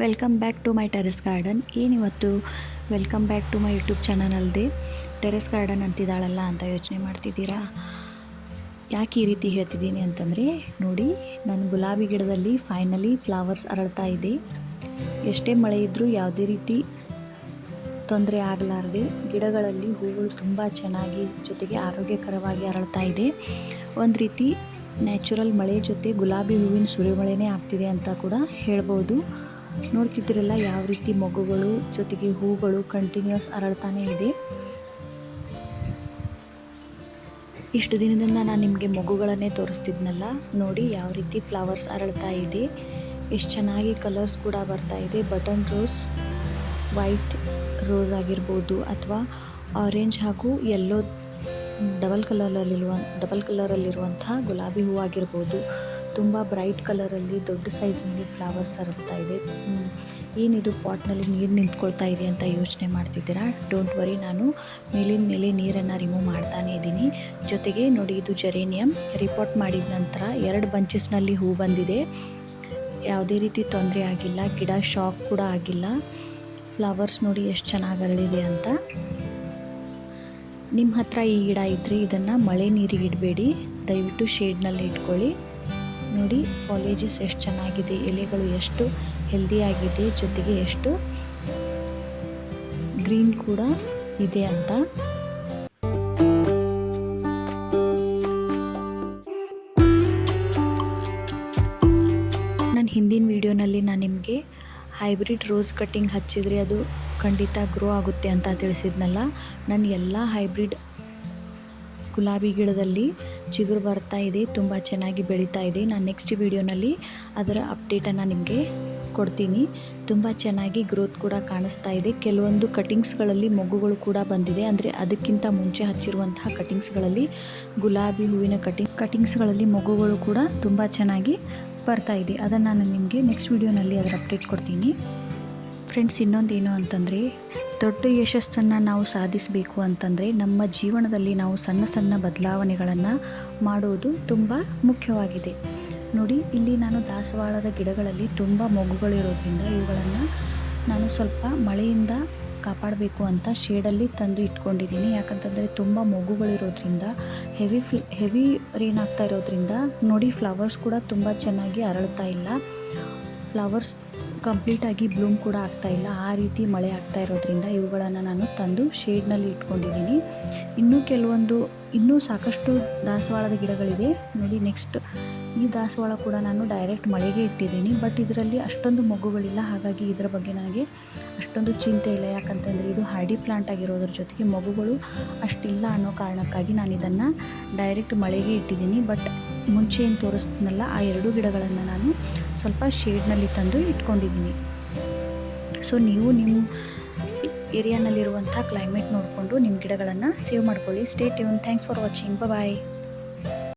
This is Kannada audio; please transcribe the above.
Welcome back to my terrace garden ಏನಿವತ್ತು welcome back to my YouTube channel ಅಲ್ಲದೆ ಟೆರೆಸ್ ಗಾರ್ಡನ್ ಅಂತಿದ್ದಾಳಲ್ಲ ಅಂತ ಯೋಚನೆ ಮಾಡ್ತಿದ್ದೀರಾ? ಯಾಕೆ ಈ ರೀತಿ ಹೇಳ್ತಿದ್ದೀನಿ ಅಂತಂದರೆ, ನೋಡಿ ನನ್ನ ಗುಲಾಬಿ ಗಿಡದಲ್ಲಿ ಫೈನಲಿ ಫ್ಲವರ್ಸ್ ಅರಳ್ತಾ ಇದೆ ಎಷ್ಟೇ ಮಳೆ ಇದ್ದರೂ ಯಾವುದೇ ರೀತಿ ತೊಂದರೆ ಆಗಲಾರದೆ ಗಿಡಗಳಲ್ಲಿ ಹೂಗಳು ತುಂಬ ಚೆನ್ನಾಗಿ ಜೊತೆಗೆ ಆರೋಗ್ಯಕರವಾಗಿ ಅರಳ್ತಾ ಇದೆ. ಒಂದು ರೀತಿ ನ್ಯಾಚುರಲ್ ಮಳೆ ಜೊತೆ ಗುಲಾಬಿ ಹೂವಿನ ಸುರಿಮಳೆನೇ ಆಗ್ತಿದೆ ಅಂತ ಕೂಡ ಹೇಳ್ಬೋದು. ನೋಡ್ತಿದ್ದೀರಲ್ಲ, ಯಾವ ರೀತಿ ಮಗುಗಳು ಜೊತೆಗೆ ಹೂಗಳು ಕಂಟಿನ್ಯೂಸ್ ಅರಳ್ತಾನೆ ಇದೆ. ಇಷ್ಟು ದಿನದಿಂದ ನಾನು ನಿಮಗೆ ಮಗುಗಳನ್ನೇ ತೋರಿಸ್ತಿದ್ನಲ್ಲ, ನೋಡಿ ಯಾವ ರೀತಿ ಫ್ಲವರ್ಸ್ ಅರಳ್ತಾ ಇದೆ. ಎಷ್ಟು ಚೆನ್ನಾಗಿ ಕಲರ್ಸ್ ಕೂಡ ಬರ್ತಾ ಇದೆ. ಬಟನ್ ರೋಸ್ ವೈಟ್ ರೋಸ್ ಆಗಿರ್ಬೋದು ಅಥವಾ ಆರೆಂಜ್ ಹಾಗೂ ಯೆಲ್ಲೋ ಡಬಲ್ ಕಲರಲ್ಲಿರುವ ಡಬಲ್ ಕಲರಲ್ಲಿರುವಂತಹ ಗುಲಾಬಿ ಹೂವು ಆಗಿರ್ಬೋದು. ತುಂಬ ಬ್ರೈಟ್ ಕಲರಲ್ಲಿ ದೊಡ್ಡ ಸೈಜ್ನಲ್ಲಿ ಫ್ಲವರ್ಸ್ ಹರಡ್ತಾ ಇದೆ. ಏನಿದು ಪಾಟ್ನಲ್ಲಿ ನೀರು ನಿಂತ್ಕೊಳ್ತಾ ಇದೆ ಅಂತ ಯೋಚನೆ ಮಾಡ್ತಿದ್ದೀರಾ? ಡೋಂಟ್ ವರಿ ನಾನು ಮೇಲಿನ ಮೇಲೆ ನೀರನ್ನು ರಿಮೂವ್ ಮಾಡ್ತಾನೆ ಇದ್ದೀನಿ. ಜೊತೆಗೆ ನೋಡಿ, ಇದು ಜೆರೇನಿಯಂ ರಿಪೋರ್ಟ್ ಮಾಡಿದ ನಂತರ ಎರಡು ಬಂಚಸ್ನಲ್ಲಿ ಹೂ ಬಂದಿದೆ. ಯಾವುದೇ ರೀತಿ ತೊಂದರೆ ಆಗಿಲ್ಲ, ಗಿಡ ಶಾಕ್ ಕೂಡ ಆಗಿಲ್ಲ. ಫ್ಲವರ್ಸ್ ನೋಡಿ ಎಷ್ಟು ಚೆನ್ನಾಗಿ ಅರಳಿದೆ ಅಂತ. ನಿಮ್ಮ ಹತ್ರ ಈ ಗಿಡ ಇದ್ದರೆ ಇದನ್ನು ಮಳೆ ನೀರಿಗೆ ಇಡಬೇಡಿ. ದಯವಿಟ್ಟು ಶೇಡ್ನಲ್ಲಿ ಇಟ್ಕೊಳ್ಳಿ. ನೋಡಿ, ಕಾಲೇಜಸ್ ಎಷ್ಟು ಚೆನ್ನಾಗಿದೆ, ಎಲೆಗಳು ಎಷ್ಟು ಹೆಲ್ದಿಯಾಗಿದೆ ಜೊತೆಗೆ ಎಷ್ಟು ಗ್ರೀನ್ ಕೂಡ ಇದೆ ಅಂತ. ನನ್ನ ಹಿಂದಿನ ವಿಡಿಯೋನಲ್ಲಿ ನಾನು ನಿಮಗೆ ಹೈಬ್ರಿಡ್ ರೋಸ್ ಕಟ್ಟಿಂಗ್ ಹಚ್ಚಿದರೆ ಅದು ಖಂಡಿತ ಗ್ರೋ ಆಗುತ್ತೆ ಅಂತ ತಿಳಿಸಿದ್ನಲ್ಲ. ನನ್ನ ಎಲ್ಲ ಹೈಬ್ರಿಡ್ ಗುಲಾಬಿ ಗಿಡದಲ್ಲಿ ಚಿಗುರು ಬರ್ತಾ ಇದೆ, ತುಂಬ ಚೆನ್ನಾಗಿ ಬೆಳೀತಾ ಇದೆ. ನಾನು ನೆಕ್ಸ್ಟ್ ವಿಡಿಯೋನಲ್ಲಿ ಅದರ ಅಪ್ಡೇಟನ್ನು ನಿಮಗೆ ಕೊಡ್ತೀನಿ. ತುಂಬ ಚೆನ್ನಾಗಿ ಗ್ರೋತ್ ಕೂಡ ಕಾಣಿಸ್ತಾ ಇದೆ. ಕೆಲವೊಂದು ಕಟಿಂಗ್ಸ್ಗಳಲ್ಲಿ ಮೊಗ್ಗುಗಳು ಕೂಡ ಬಂದಿದೆ. ಅಂದರೆ ಅದಕ್ಕಿಂತ ಮುಂಚೆ ಹಚ್ಚಿರುವಂತಹ ಕಟಿಂಗ್ಸ್ಗಳಲ್ಲಿ ಗುಲಾಬಿ ಹೂವಿನ ಕಟಿಂಗ್ ಕಟಿಂಗ್ಸ್ಗಳಲ್ಲಿ ಮೊಗ್ಗುಗಳು ಕೂಡ ತುಂಬ ಚೆನ್ನಾಗಿ ಬರ್ತಾ ಇದೆ. ಅದನ್ನು ನಾನು ನಿಮಗೆ ನೆಕ್ಸ್ಟ್ ವಿಡಿಯೋನಲ್ಲಿ ಅದರ ಅಪ್ಡೇಟ್ ಕೊಡ್ತೀನಿ. ಫ್ರೆಂಡ್ಸ್ ಇನ್ನೊಂದೇನು ಅಂತಂದರೆ ದೊಡ್ಡ ಯಶಸ್ಸನ್ನು ನಾವು ಸಾಧಿಸಬೇಕು ಅಂತಂದರೆ ನಮ್ಮ ಜೀವನದಲ್ಲಿ ನಾವು ಸಣ್ಣ ಸಣ್ಣ ಬದಲಾವಣೆಗಳನ್ನು ಮಾಡುವುದು ತುಂಬ ಮುಖ್ಯವಾಗಿದೆ. ನೋಡಿ, ಇಲ್ಲಿ ನಾನು ದಾಸವಾಳದ ಗಿಡಗಳಲ್ಲಿ ತುಂಬ ಮೊಗ್ಗುಗಳಿರೋದ್ರಿಂದ ಇವುಗಳನ್ನು ನಾನು ಸ್ವಲ್ಪ ಮಳೆಯಿಂದ ಕಾಪಾಡಬೇಕು ಅಂತ ಶೇಡಲ್ಲಿ ತಂದು ಇಟ್ಕೊಂಡಿದ್ದೀನಿ. ಯಾಕಂತಂದರೆ ತುಂಬ ಮೊಗ್ಗುಗಳಿರೋದ್ರಿಂದ ಹೆವಿ ಫ್ಲ, ಹೆವಿ ರೇನ್ ಆಗ್ತಾ ಇರೋದ್ರಿಂದ ನೋಡಿ, ಫ್ಲವರ್ಸ್ ಕೂಡ ತುಂಬ ಚೆನ್ನಾಗಿ ಅರಳ್ತಾ ಇಲ್ಲ. ಫ್ಲವರ್ಸ್ ಕಂಪ್ಲೀಟಾಗಿ ಬ್ಲೂಮ್ ಕೂಡ ಆಗ್ತಾ ಇಲ್ಲ. ಆ ರೀತಿ ಮಳೆ ಆಗ್ತಾ ಇರೋದ್ರಿಂದ ಇವುಗಳನ್ನು ನಾನು ತಂದು ಶೇಡ್ನಲ್ಲಿ ಇಟ್ಕೊಂಡಿದ್ದೀನಿ. ಇನ್ನೂ ಕೆಲವೊಂದು, ಇನ್ನೂ ಸಾಕಷ್ಟು ದಾಸವಾಳದ ಗಿಡಗಳಿದೆ. ನೋಡಿ, ನೆಕ್ಸ್ಟ್ ಈ ದಾಸವಾಳ ಕೂಡ ನಾನು ಡೈರೆಕ್ಟ್ ಮಳೆಗೆ ಇಟ್ಟಿದ್ದೀನಿ. ಬಟ್ ಇದರಲ್ಲಿ ಅಷ್ಟೊಂದು ಮೊಗ್ಗುಗಳಿಲ್ಲ ಹಾಗಾಗಿ ಇದರ ಬಗ್ಗೆ ನನಗೆ ಅಷ್ಟೊಂದು ಚಿಂತೆ ಇಲ್ಲ. ಯಾಕಂತಂದರೆ ಇದು ಹಾರ್ಡಿ ಪ್ಲಾಂಟ್ ಆಗಿರೋದ್ರ ಜೊತೆಗೆ ಮೊಗ್ಗುಗಳು ಅಷ್ಟಿಲ್ಲ ಅನ್ನೋ ಕಾರಣಕ್ಕಾಗಿ ನಾನು ಇದನ್ನು ಡೈರೆಕ್ಟ್ ಮಳೆಗೆ ಇಟ್ಟಿದ್ದೀನಿ. ಬಟ್ ಮುಂಚೆ ಏನು ತೋರಿಸ್ತೀನಲ್ಲ ಆ ಎರಡು ಗಿಡಗಳನ್ನು ನಾನು ಸ್ವಲ್ಪ ಶೇಡ್ನಲ್ಲಿ ತಂದು ಇಟ್ಕೊಂಡಿದ್ದೀನಿ. ಸೊ ನೀವು ನಿಮ್ಮ ಏರಿಯಾನಲ್ಲಿರುವಂಥ ಕ್ಲೈಮೇಟ್ ನೋಡಿಕೊಂಡು ನಿಮ್ಮ ಗಿಡಗಳನ್ನು ಸೇವ್ ಮಾಡ್ಕೊಳ್ಳಿ. Stay tune thanks for watching bye